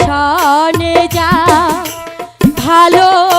সনে যা ভালো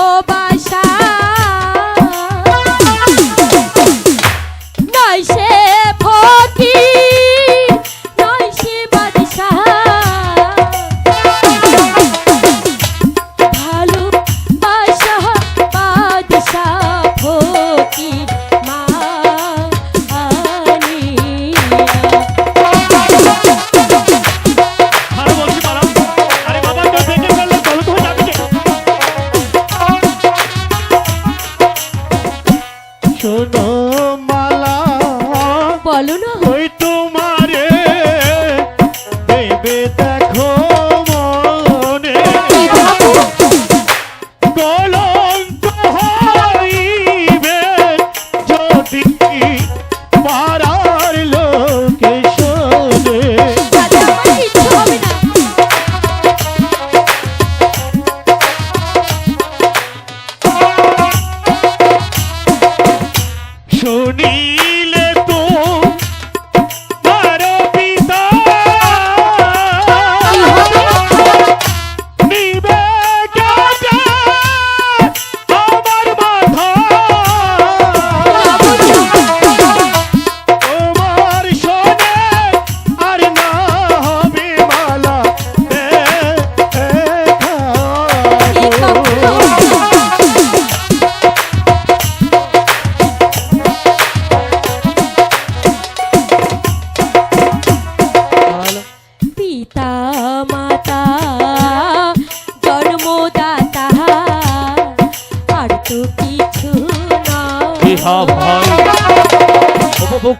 నీ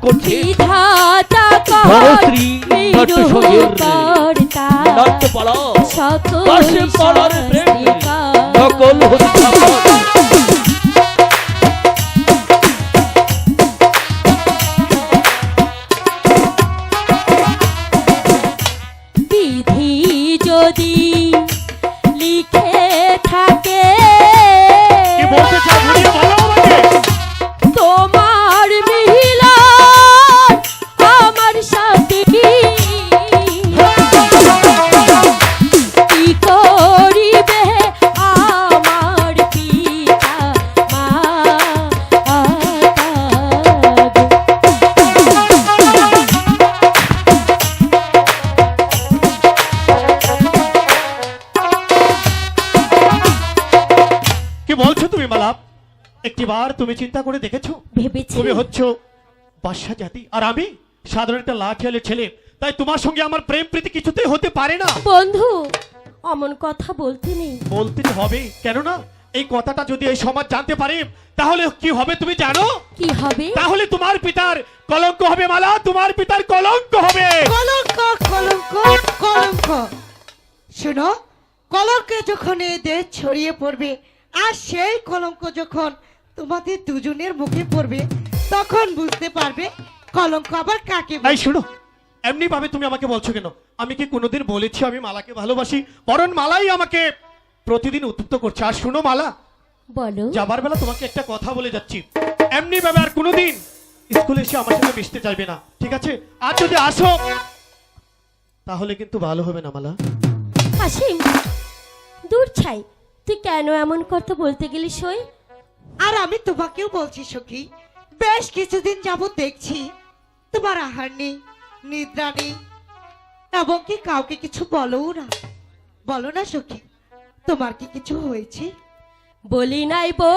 করছে। ধরশ্রী নটসঙ্গের নট্যপালা পাশে পালার প্রেম নকল হচ্ছে যদি একটিবার তুমি চিন্তা করে দেখেছ? ভেবেছি। তুমি হচ্ছ বাদশা জাতি। আর আমি সাধারণ একটা লাঠিয়ালের ছেলে। তাই তোমার সঙ্গে আমার প্রেম প্রীতি কিছুতেই হতে পারে না। বন্ধু অমন কথা বলতে নেই। বলতে তো হবে। কেননা এই কথাটা যদি এই সমাজ জানতে পারে তাহলে কি হবে তুমি জানো? কি হবে? তাহলে তোমার পিতার কলঙ্ক হবে মালা তোমার পিতার কলঙ্ক হবে। কলঙ্ক কলঙ্ক কলঙ্ক। শোনো কলঙ্কে যখন এই দেশ ছড়িয়ে পড়বে আর সেই কলঙ্ক যখন তোমাদের দুজনের মুখে পড়বে তখন বুঝতে পারবে কলঙ্ক আবার কাকে বলে। এই শোনো এমনি ভাবে তুমি আমাকে বলছো কেন? আমি কি কোনোদিন বলেছি আমি মালাকে ভালোবাসি? বরং মালাই আমাকে প্রতিদিন উত্তপ্ত করছে। আর শোনো মালা বলো। যাবার বেলা তোমাকে একটা কথা বলে যাচ্ছি। এমনি ভাবে আর কোনোদিন স্কুলে এসে আমার সঙ্গে মিশতে চাইবে না ঠিক আছে? আর যদি আসো তাহলে কিন্তু ভালো হবে না মালা। হাসিম দূর ছাই তুই কেন এমন কথা বলতে গেলি সই? আর আমি তোমাকেও বলছি, সখী, বেশ কিছুদিন যাব দেখছি তোমার আহার নেই, নিদ্রা নেই এবং কি কাউকে কিছু বলো না। বলো না সখি, তোমার কি কিছু হয়েছে? বলি নাই বো